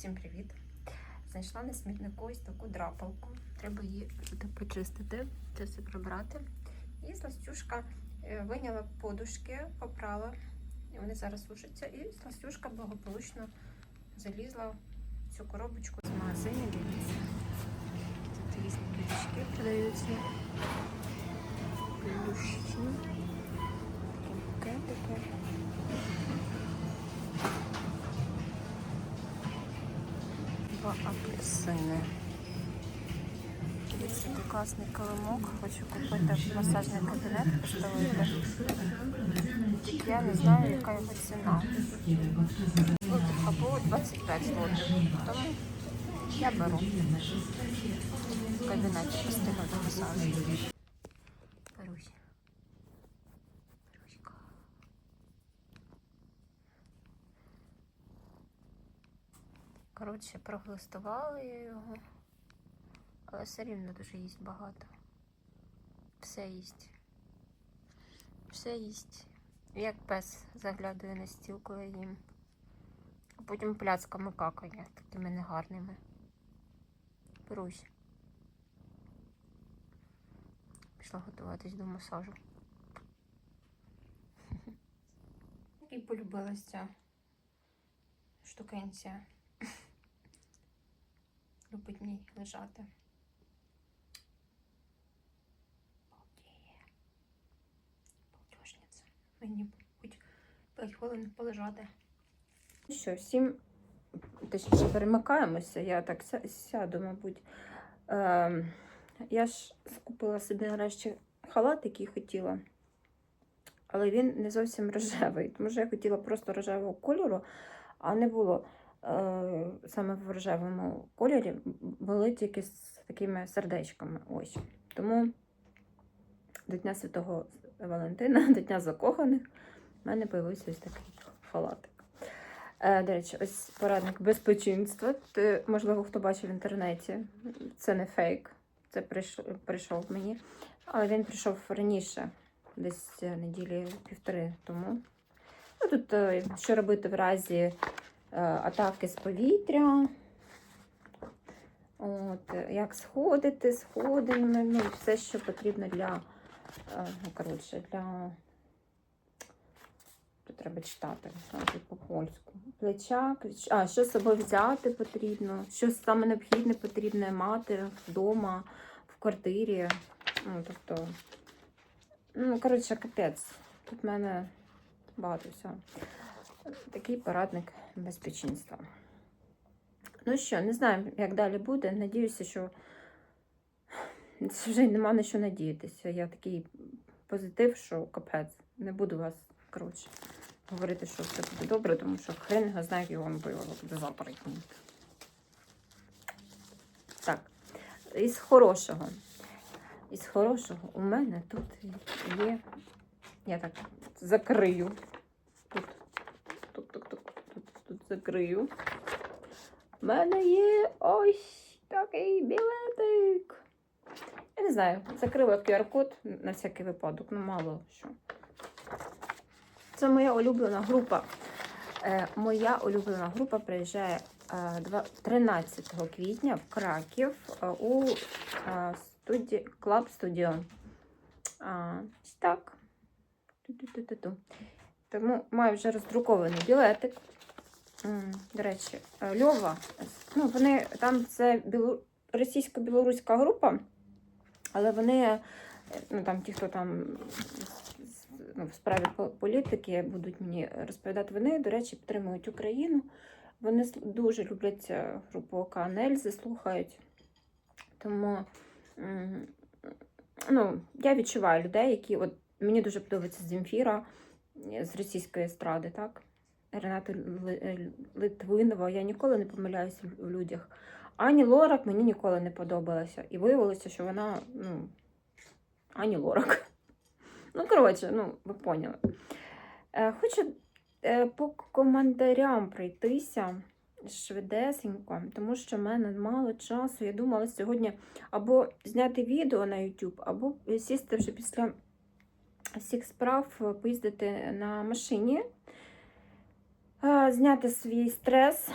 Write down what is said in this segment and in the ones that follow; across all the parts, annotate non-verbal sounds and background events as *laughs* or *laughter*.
Всім привіт! Знайшла на смітнику ось таку драпалку. Треба її почистити, це все прибрати. І Сластюшка е, виняла подушки, попрала. Вони зараз сушаться. І Сластюшка благополучно залізла в цю коробочку з магазину. Дивіться. Тут різні подушки продаються. Плющі. Такі букетики. Два апельсини. Дивіться, який класний килимок. Хочу купити масажний кабінет, поставити. Я не знаю, яка його ціна. Або 25 злотих. Тому я беру. В кабінеті постійно до масажу. Берусь. Коротше, проглистувала я його, але все рівно дуже їсть багато. Все їсть. Все їсть. Як пес заглядує на стіл, коли їм. А потім пляцками какає, такими негарними. Берусь. Пішла готуватись до масажу. І полюбилася штукенція любить в ній лежати. Балдіє. Балдежниця. Мені хоч 5 хвилин полежати. Ну що, всім точніше перемикаємося. Я так сяду, мабуть. Ем, я ж скупила собі нарешті халат, який хотіла. Але він не зовсім рожевий, тому що я хотіла просто рожевого кольору, а не було е, саме в рожевому кольорі були тільки з такими сердечками. Ось. Тому до Дня Святого Валентина, *laughs* до Дня закоханих, в мене з'явився ось такий халатик. Е, до речі, ось порадник безпечинства. Ти, можливо, хто бачив в інтернеті. Це не фейк. Це прийшов, прийшов мені. Але він прийшов раніше, десь е, неділі півтори тому. Ну, тут е, що робити в разі е, атаки з повітря. От, е, як сходити, сходинами, ну, все, що потрібно для, е, ну, коротше, для. Тут треба читати по-польську. Плеча, а, що з собою взяти потрібно, що саме необхідне потрібно мати вдома, в квартирі. Ну, тобто, ну, коротше, капець. Тут в мене багато всього. Такий порадник безпечинства. Ну що, не знаю, як далі буде. Надіюся, що вже нема на що надіятися. Я такий позитив, що капець. Не буду вас, коротше, говорити, що все буде добре, тому що хрен його знає, як його буде завтра. Так, із хорошого. Із хорошого у мене тут є. Я так закрию. Тут, тут, закрию. У мене є ось такий білетик. Я не знаю, закрила QR-код на всякий випадок, ну мало що. Це моя улюблена група. Е, моя улюблена група приїжджає е, 13 квітня в Краків у студі... Club Studio. А, так. Ту-ту-ту-ту-ту. Тому маю вже роздрукований білетик. До речі, е, Льова, ну вони там це біло... російсько-білоруська група, але вони, е, ну там ті, хто там ну, в справі політики будуть мені розповідати, вони, до речі, підтримують Україну. Вони дуже люблять е, групу ОК Нельзи, слухають. Тому ну, я відчуваю людей, які от мені дуже подобається Земфіра з російської естради, так? Рената е, Литвинова, я ніколи не помиляюся в- людях. Ані Лорак мені ніколи не подобалася. І виявилося, що вона, ну, Ані Лорак. *laughs* Ну, коротше, ну, ви поняли. Е, хочу е, по коментарям пройтися швидесенько, тому що в мене мало часу. Я думала сьогодні або зняти відео на YouTube, або сісти вже після всіх справ, е, поїздити на машині, е, зняти свій стрес,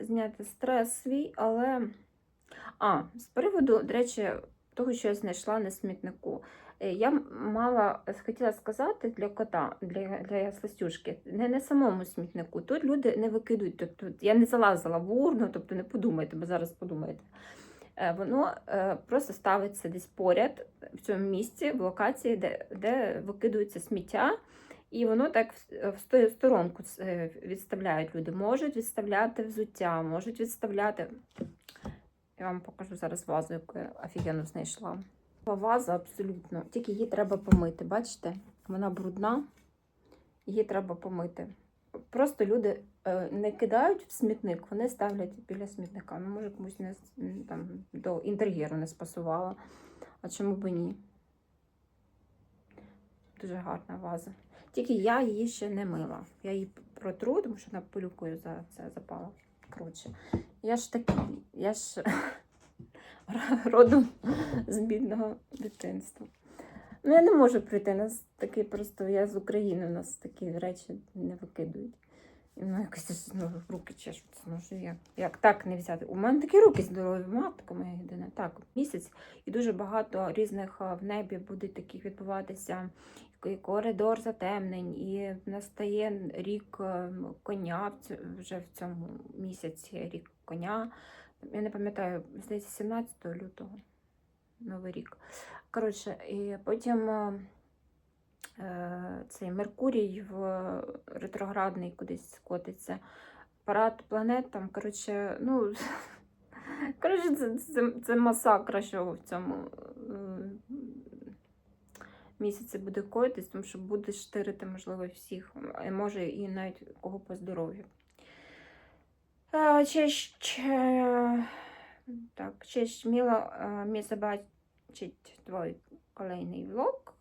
зняти стрес свій, але. А, з приводу, до речі, того, що я знайшла на смітнику. Е, Я мала хотіла сказати для кота, для, для Сластюшки, не на самому смітнику. Тут люди не викидують. Тобто, я не залазила в урну, тобто не подумайте, бо зараз подумаєте. Е, Воно е, просто ставиться десь поряд в цьому місці, в локації, де, де викидується сміття. І воно так в- сторонку е, відставляють люди. Можуть відставляти взуття, можуть відставляти. Я вам покажу зараз вазу, яку я офігенно знайшла. Ваза абсолютно, тільки її треба помити. Бачите? Вона брудна, її треба помити. Просто люди е, не кидають в смітник, вони ставлять біля смітника. Ну, може, комусь не, там, до інтер'єру не спасувало. А чому б ні? Дуже гарна ваза. Тільки я її ще не мила. Я її протру, тому що вона пилюкою за це запала. Коротше, я ж такий, я ж *laughs* родом з бідного дитинства. Ну, я не можу прийти. Нас такий просто, я з України, у нас такі речі не викидують. Ну, якось ну, руки чешуться. Ну, що як, як так не взяти? У мене такі руки здорові, матка моя єдина. Так, місяць, і дуже багато різних в небі буде таких відбуватися і коридор затемнень, і настає рік коня вже в цьому місяці рік коня. Я не пам'ятаю, здається, 17 лютого. Новий рік. Коротше, і потім е, е, цей Меркурій в ретроградний кудись котиться. Парад планет там, коротше, ну. *laughs* Коротше, це, це, це масакра, що в цьому е, місяці буде коїтись, тому що буде штирити, можливо, всіх, а може і навіть кого по здоров'ю. Е, Честь, так, честь мило е, mnie zobaczyć твій kolejний влог.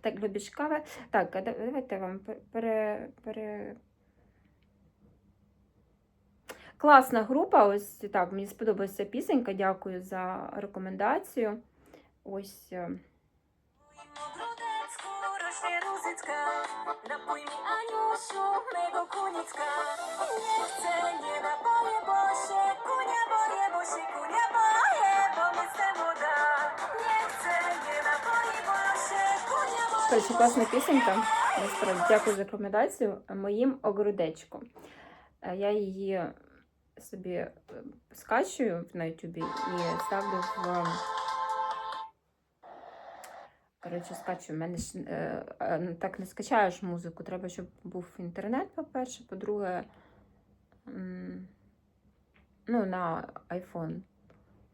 Так любиш кави. Так, давайте вам пер- пере, пере... Класна група. Ось так, мені сподобалася пісенька. Дякую за рекомендацію. Ось. е, Коротше, класна пісенька. Насправді дякую за рекомендацію. Моїм огородечком. Е, Я її собі е, скачую на Ютубі і ставлю в. Коротше, скачую. У мене ж е, е, ну, так не скачаєш музику. Треба, щоб був інтернет, по-перше. По-друге, ну, на iPhone.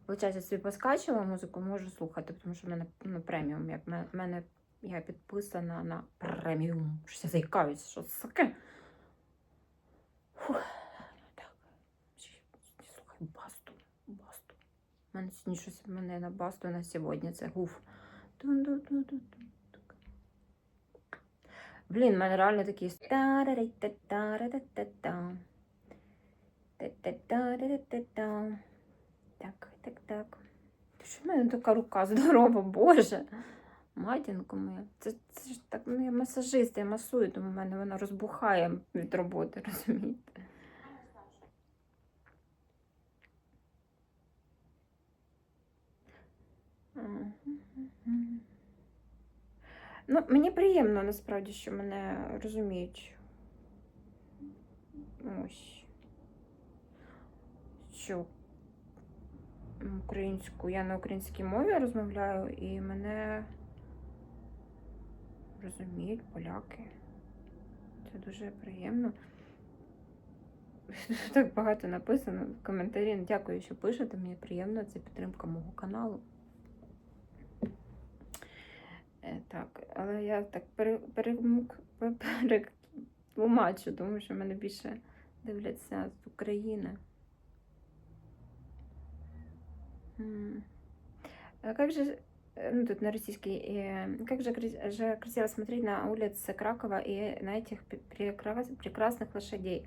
Виходить, я собі поскачувала музику, можу слухати, тому що в мене ну, преміум. Як в мене я підписана на преміум. Щось я заїкаюся, що це таке? Так. Слухай, басту. Басту. У мене сьогодні щось в мене на басту на сьогодні. Це гуф. Блін, в мене реально. Та-та-та-ра-та-та. Так, так, так. Що в мене така рука здорова, Боже. Матінко моя. Це, це ж так, ну я масажист, я масую, тому в мене вона розбухає від роботи, *laughs* розумієте? Ну, мені приємно насправді, що мене розуміють. Ось. Що українську, я на українській мові розмовляю, і мене розуміють поляки. Це дуже приємно. *laughs* Так багато написано в коментарі. Дякую, що пишете. Мені приємно, це підтримка мого каналу. Е, Так, але я так перетлумачу, тому що мене більше дивляться з України. Как же, ну тут на российский, э, как же, крас- же красиво смотреть на улицы Кракова и на этих пе- прекрас- прекрасних лошадей.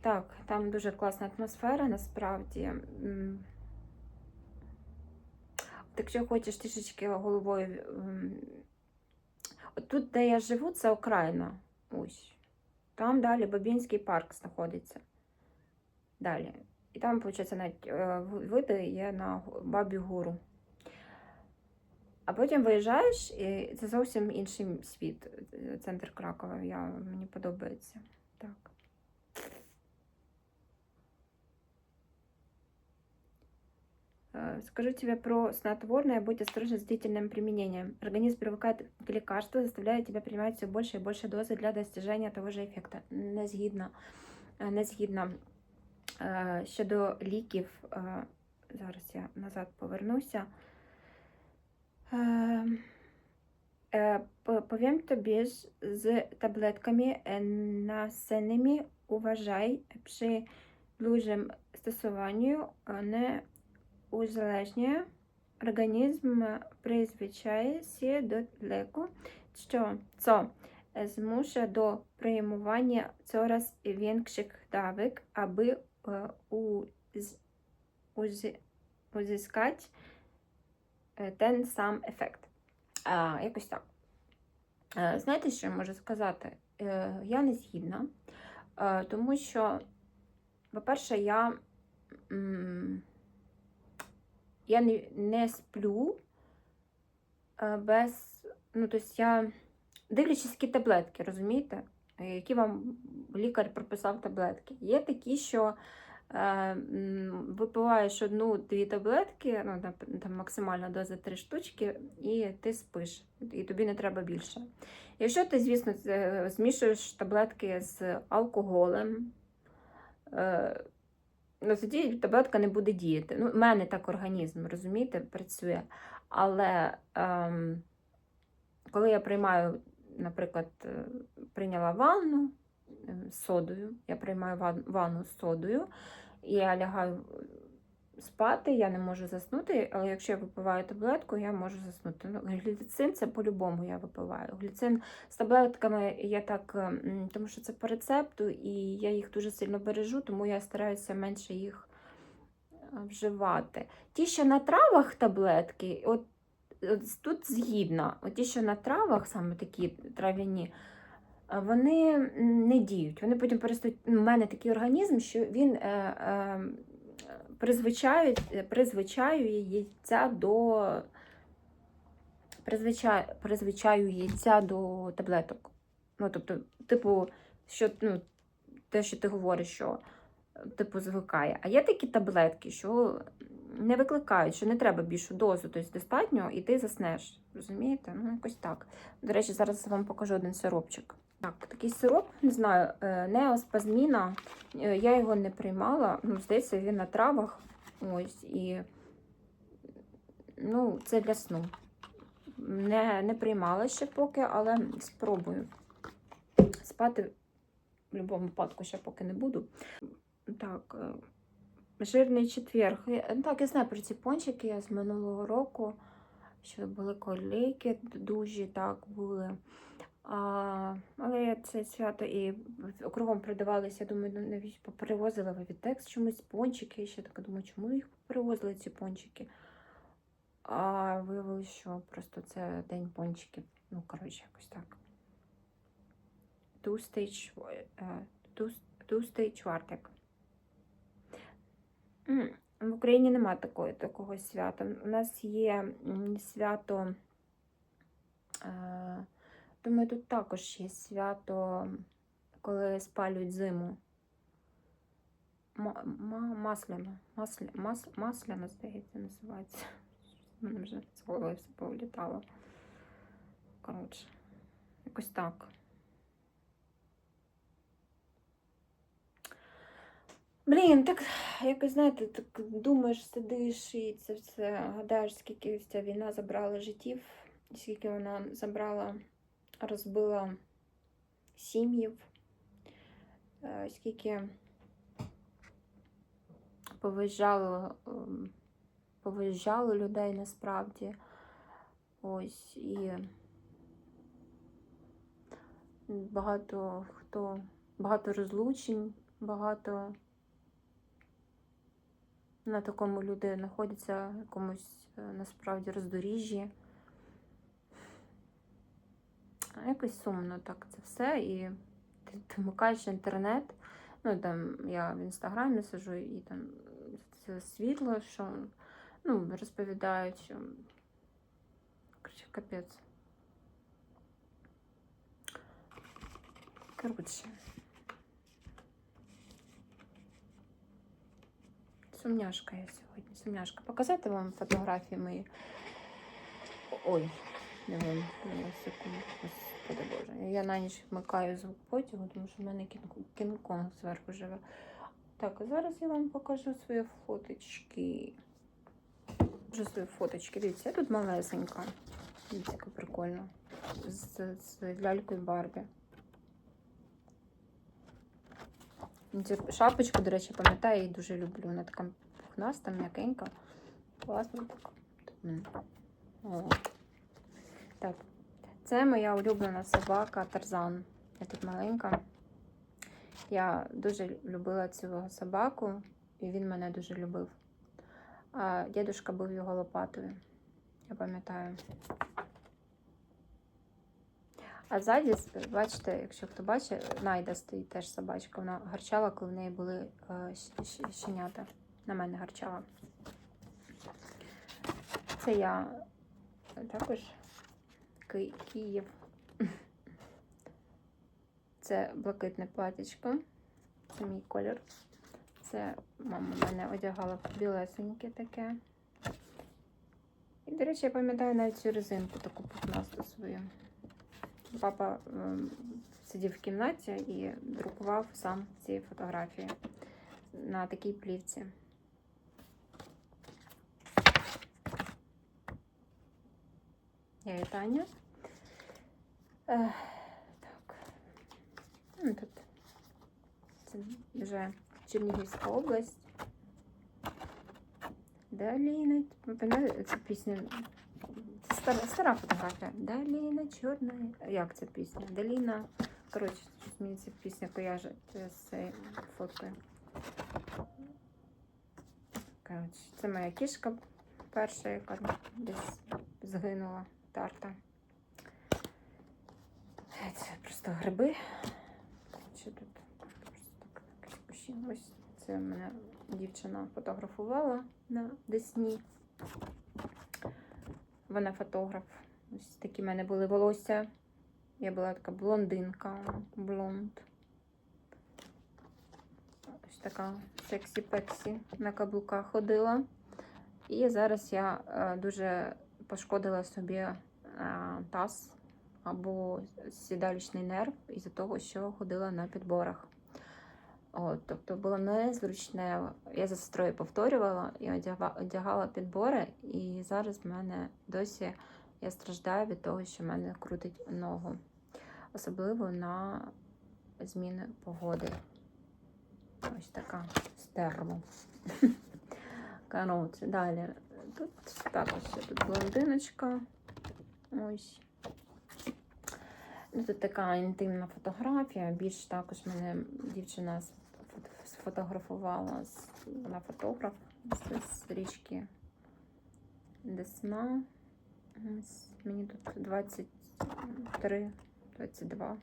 Так, там дуже класна атмосфера насправді. М. От Якщо хочеш трішечки головою. м, От тут, де я живу, це окраїна. Ось. Там далі Бабінський парк знаходиться. Далі. І там, виходить, навіть е, в- види є на Гу- Бабі Гуру. А потім виїжджаєш, і це зовсім інший світ. е, Центр Кракова. Я, мені подобається. Так. Э, Скажу тебе про снотворное, будь осторожна с длительным применением. Организм привыкает к лекарству, заставляет тебя принимать все больше и больше дозы для достижения того же ефекту. Не згідно. Е, Не згідно. Е, Щодо ліків, е, зараз я назад повернуся. Е, е, по- Повім тобі ж з таблетками е, насенними уважай при stosowaniu е, не узалежнює організм призвичає się до леку, що? Це змушує до приймування coraz większych dawek, аби уз- уз- узискати ten сам ефект. А, якось так. Е, Знаєте, що я можу сказати? Е, Я не згідна, е, тому що, по-перше, я, я не, не сплю без. Ну, тобто я дивлячись, які таблетки, розумієте? Які вам лікар прописав таблетки. Є такі, що випиваєш одну-дві таблетки, ну, там, максимальна доза три штучки, і ти спиш, і тобі не треба більше. Якщо ти, звісно, змішуєш таблетки з алкоголем, е, ну, тоді таблетка не буде діяти. Ну, в мене так організм, розумієте, працює. Але ем, коли я приймаю, наприклад, е, прийняла ванну е, содою, я приймаю ван- ванну з содою, і я лягаю спати, я не можу заснути, але якщо я випиваю таблетку, я можу заснути. Ну, гліцин це по-любому я випиваю. Гліцин з таблетками я так, тому що це по рецепту, і я їх дуже сильно бережу, тому я стараюся менше їх е, вживати. Ті, що на травах таблетки, от, от тут згідна, от ті, що на травах, саме такі трав'яні, вони не діють. Вони потім перестають. У мене такий організм, що він е, е, призвичаює, призвичаюється до призвичай, призвичаюється до таблеток. Ну, тобто, типу, що, ну, те, що ти говориш, що типу звикає. А є такі таблетки, що не викликають, що не треба більшу дозу, тобто достатньо, і ти заснеш. Розумієте? Ну, якось так. До речі, зараз вам покажу один сиропчик. Так, такий сироп, не знаю, е, неоспазміна. Е, Я його не приймала. Ну, здається, він на травах. Ось і ну, це для сну. Не, не приймала ще поки, але спробую. Спати в будь-якому випадку ще поки не буду. Так, е, жирний четверг. Так, я знаю про ці пончики з минулого року, що були колейки дужі, так, були. А, але це свято і кругом продавалися, я думаю, ну, навіть поперевозили ви від чомусь пончики. Я ще така думаю, чому їх перевозили ці пончики? А виявилося, що просто це день пончиків. Ну, коротше, якось так. Тустий, тустий чвартик. В Україні нема такої, такого свята. У нас є свято. Е, думаю, тут також є свято, коли спалюють зиму. Ма- ма- Масляно. Масля, мас, масляно, здається, називається. У мене вже з голови все повлітало. Коротше, якось так. Блін, так якось знаєте, так думаєш, сидиш і це все гадаєш, скільки ця війна забрала життів, скільки вона забрала, розбила сім'їв, е, скільки повиїжджало, повиїжджало людей насправді. Ось і багато хто, багато розлучень, багато на такому люди знаходяться якомусь е, насправді роздоріжжі. А Якось сумно так це все. І ти ти *laughs* вмикаєш інтернет, Ну, там я в інстаграмі сижу і там це світло, що ну, розповідають, що коротше, капець. Коротше. Сумняшка я сьогодні. Сумняшка. Показати вам фотографії мої. Ой, на секунду. Господи Боже. Я на ніч вмикаю звук потягу, тому що в мене кінг- кінг-конг зверху живе. Так, а зараз я вам покажу свої фоточки. Покажу свої фоточки. Дивіться, я тут малесенька. Дивіться, яка прикольно. З, з лялькою Барбі. Цю шапочку, до речі, пам'ятаю, я її дуже люблю. Вона така пухнаста, м'якенька. Класно так. О. Так. Це моя улюблена собака Тарзан. Я тут маленька. Я дуже любила цього собаку, і він мене дуже любив. А дідушка був його лопатою. Я пам'ятаю. А ззаді, бачите, якщо хто бачить, Найда стоїть теж собачка. Вона гарчала, коли в неї були е, щенята. На мене гарчала. Це я також Ки- Київ. Це блакитне платічко. Це мій колір. Це мама мене одягала білесеньке таке. І, до речі, я пам'ятаю навіть цю резинку таку пухнасту свою. Папа ем, сидів в кімнаті і друкував сам ці фотографії на такій плівці. Я і Таня. Ех, так. Ну, тут це вже Чернігівська область. Пам'ятаєте цю пісню? Це стара, стара фотографія. Доліна чорна. Як ця пісня? Доліна. Коротше, мені ця пісня кояже з фоткою. Коротше, це моя кішка перша, яка десь згинула тарта. Це просто гриби. Що тут? Ось це мене дівчина фотографувала на Десні. Вона фотограф. Ось такі в мене були волосся. Я була така блондинка, блонд. Ось така сексі-пексі на каблуках ходила. І зараз я е, дуже пошкодила собі е, таз або сідалічний нерв із-за того, що ходила на підборах. От, тобто було незручне. Я за сестрою повторювала і одягала підбори, і зараз в мене досі я страждаю від того, що в мене крутить ногу. Особливо на зміни погоди. Ось така стерво. *laughs* Коротше, далі. Тут також тут блондиночка. Ось. Ну, Тут така інтимна фотографія. Більш також мене дівчина сфотографувала. Вона фотограф з річки Десна. Ось Мені тут 23, 22,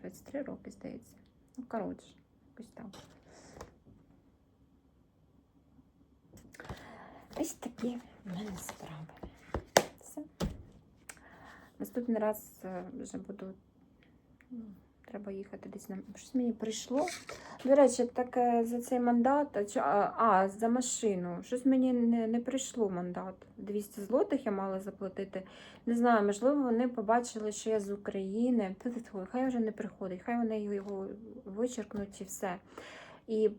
23 роки, здається. Ну, коротше, якось так. Ось такі в мене справи. Все. Наступний раз е, вже буду. ну, Треба їхати десь на. Щось мені прийшло. До речі, так е, за цей мандат. а за машину. Щось мені не, не прийшло мандат. 200 злотих я мала заплатити. Не знаю, можливо, вони побачили, що я з України. Хай вже не приходить, хай вони його вичеркнуть і все. І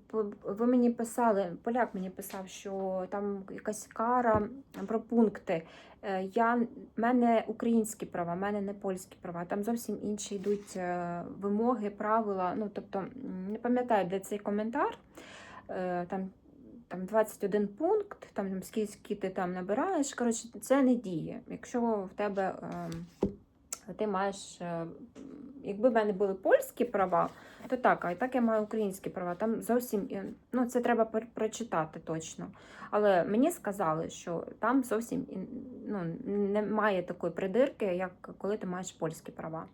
ви мені писали, поляк мені писав, що там якась кара про пункти. Е, Я, мене українські права, мене не польські права. Там зовсім інші йдуть е, вимоги, правила. Ну, тобто, не пам'ятаю, де цей коментар. Е, Там, там 21 пункт, там скільки ти там набираєш. Коротше, це не діє. Якщо в тебе ем, ти маєш. Якби в мене були польські права, то так, а і так я маю українські права. Там зовсім ну це треба прочитати точно. Але мені сказали, що там зовсім ну, немає такої придирки, як коли ти маєш польські права.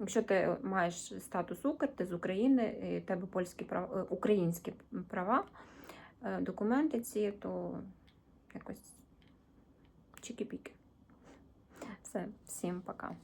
Якщо ти маєш статус Укр, ти з України, і в тебе польські права, е, українські права, е, документи ці, то якось чікі-піки. Все, всім пока.